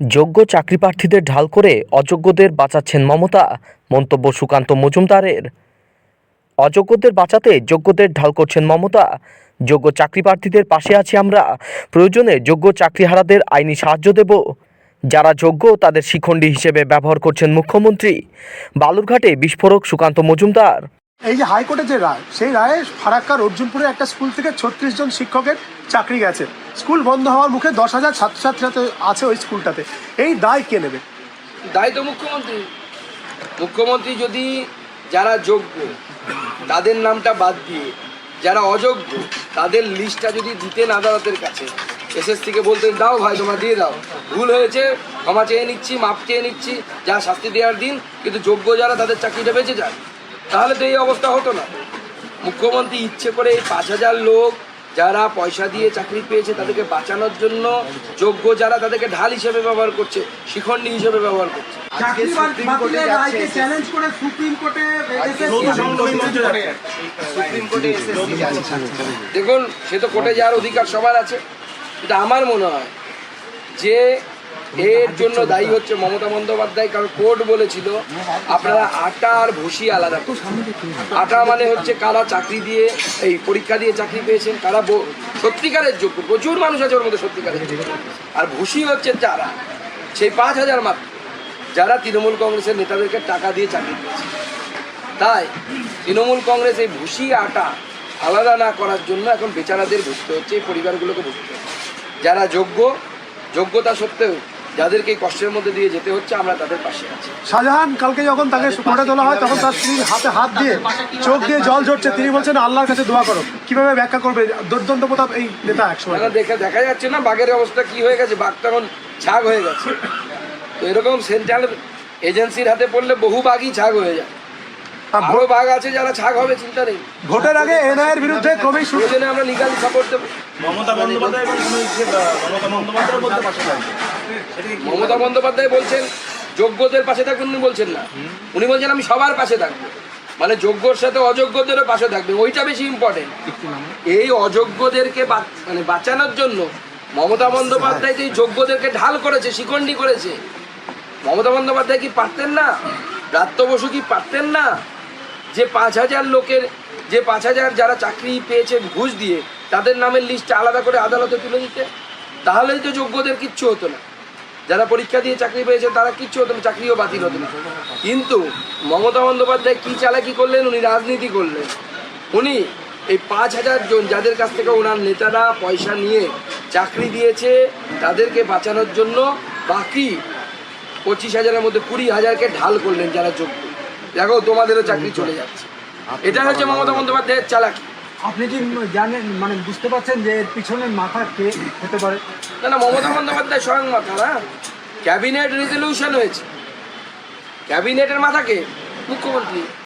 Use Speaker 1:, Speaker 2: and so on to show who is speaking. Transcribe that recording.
Speaker 1: যোগ্য চাকরিপ্রার্থীদের ঢাল করে অযোগ্যদের বাঁচাচ্ছেন মমতা, মন্তব্য সুকান্ত মজুমদারের। অযোগ্যদের বাঁচাতে যোগ্যদের ঢাল করছেন মমতা, যোগ্য চাকরিপ্রার্থীদের পাশে আছি আমরা, প্রয়োজনে যোগ্য চাকরিহারাদের আইনি সাহায্য দেব। যারা যোগ্য তাদের শিখণ্ডী হিসেবে ব্যবহার করছেন মুখ্যমন্ত্রী। বালুরঘাটে বিস্ফোরক সুকান্ত মজুমদার।
Speaker 2: এই যে হাইকোর্টের যে রায়, সেই রায়ে ফারাক্কার অর্জুনপুরে একটা স্কুল থেকে ছত্রিশ জন শিক্ষকের চাকরি গেছে। স্কুল বন্ধ হওয়ার মুখে দশ হাজার ছাত্রছাত্রী আছে ওই স্কুলটাতে। এই দায় কে নেবে?
Speaker 3: দায়ী তো মুখ্যমন্ত্রী। মুখ্যমন্ত্রী যদি যারা যোগ্য, তাদের নামটা বাদ দিয়ে যারা অযোগ্য, তাদের লিস্টটা যদি দিতেন আদালতের কাছে এসএসসিকে বলতেন, দাও ভাই, তোমরা দিয়ে দাও। ভুল হয়েছে, ক্ষমা চেয়ে নিচ্ছি, মাপ চেয়ে নিচ্ছি, যা শাস্তি দেওয়ার দিন, কিন্তু যোগ্য যারা তাদের চাকরিটা বেঁচে যায়। তাহলে তো এই অবস্থা হতো না। মুখ্যমন্ত্রী ইচ্ছে করে এই পাঁচ হাজার লোক যারা পয়সা দিয়ে চাকরি পেয়েছে তাদেরকে বাঁচানোর জন্য যোগ্য যারা তাদেরকে ঢাল হিসেবে ব্যবহার করছে শিখণ্ডী হিসেবে ব্যবহার করছে। দেখুন সে তো কোর্টে যাওয়ার অধিকার সবার আছে। কিন্তু আমার মনে হয় যে এর জন্য দায়ী হচ্ছে মমতা বন্দ্যোপাধ্যায় কারণ কোর্ট বলেছিল আপনারা আটা আর ভুসি আলাদা আটা মানে হচ্ছে কারা চাকরি দিয়ে এই পরীক্ষা দিয়ে চাকরি পেয়েছেন কারা সত্যিকারের যোগ্য। প্রচুর মানুষ আছে ওর মধ্যে সত্যিকারের আর ভুসি হচ্ছে যারা সেই পাঁচ হাজার মাত্র যারা তৃণমূল কংগ্রেসের নেতাদেরকে টাকা দিয়ে চাকরি পেয়েছে তাই তৃণমূল কংগ্রেস এই ভুসি আটা আলাদা না করার জন্য এখন বেচারাদের বুঝতে হচ্ছে এই পরিবারগুলোকে বুঝতে হচ্ছে। যারা যোগ্য যোগ্যতা সত্ত্বেও যাদেরকে কষ্টের মধ্যে দিয়ে যেতে হচ্ছে আমরা তাদের পাশে আছি।
Speaker 2: শাহজাহান কালকে যখন তাকে কোর্টে তোলা হয় তখন তার স্ত্রীর হাতে হাত দিয়ে চোখ দিয়ে জল ঝরছে। তিনি বলছেন আল্লাহর কাছে দোয়া করো। কীভাবে ব্যাখ্যা করবে? দুর্দন্ত প্রতাপ এই নেতা একসময়।
Speaker 3: দেখে দেখা যাচ্ছে না বাঘের অবস্থা কি হয়ে গেছে? বাঘ তখন ছাগ হয়ে গেছে। তো এরকম সেন্ট্রাল এজেন্সির হাতে পড়লে বহু বাঘই ছাগ হয়ে যায়।
Speaker 2: আর
Speaker 3: বাঘ আছে যারা ছাগ হবে চিন্তা নেই।
Speaker 2: ভোটের আগে বিরুদ্ধে শুরু
Speaker 3: আমরা লিগালি সাপোর্ট দেবো।
Speaker 4: মমতা বন্দ্যোপাধ্যায় মমতা বন্দ্যোপাধ্যায় বলতে কি
Speaker 3: মমতা বন্দ্যোপাধ্যায় বলছেন, যোগ্যদের পাশে থাকবেন, উনি বলছেন না। উনি বলছেন, আমি সবার পাশে থাকব। মানে যোগ্যর সাথে অযোগ্যদেরও পাশে থাকবে, ওইটা বেশি ইম্পর্টেন্ট এই অযোগ্যদেরকে মানে বাঁচানোর জন্য মমতা বন্দ্যোপাধ্যায় যে যোগ্যদেরকে ঢাল করেছে, শিকন্ডি করেছে। মমতা বন্দ্যোপাধ্যায় কি পারতেন না? ব্রাত্য বসু কি পারতেন না? যে পাঁচ হাজার লোকের, যে পাঁচ হাজার যারা চাকরি পেয়েছে ঘুষ দিয়ে, তাদের নামের লিস্ট আলাদা করে আদালতে তুলে দিতে? তাহলেই তো যোগ্যদের কিচ্ছু হতো না। যারা পরীক্ষা দিয়ে চাকরি পেয়েছে তারা কিচ্ছু হতো না, চাকরিও বাতিল হতো না। কিন্তু মমতা বন্দ্যোপাধ্যায় কী চালাকি করলেন, উনি রাজনীতি করলেন। উনি এই পাঁচ হাজার জন যাদের কাছ থেকে ওনার নেতারা পয়সা নিয়ে চাকরি দিয়েছে, তাদেরকে বাঁচানোর জন্য বাকি পঁচিশ হাজারের মধ্যে কুড়ি হাজারকে ঢাল করলেন যারা যোগ্য। দেখো, তোমাদেরও চাকরি চলে যাচ্ছে। এটা হচ্ছে মমতা বন্দ্যোপাধ্যায়ের চালাকি।
Speaker 5: আপনি কি জানেন মানে বুঝতে পারছেন যে এর পিছনে মাথা কে হতে পারে?
Speaker 3: না না, মমতা বন্দ্যোপাধ্যায় স্বয়ং মাথা, না? ক্যাবিনেট রেজলিউশন হয়েছে। ক্যাবিনেটের মাথা কে? মুখ্যমন্ত্রী।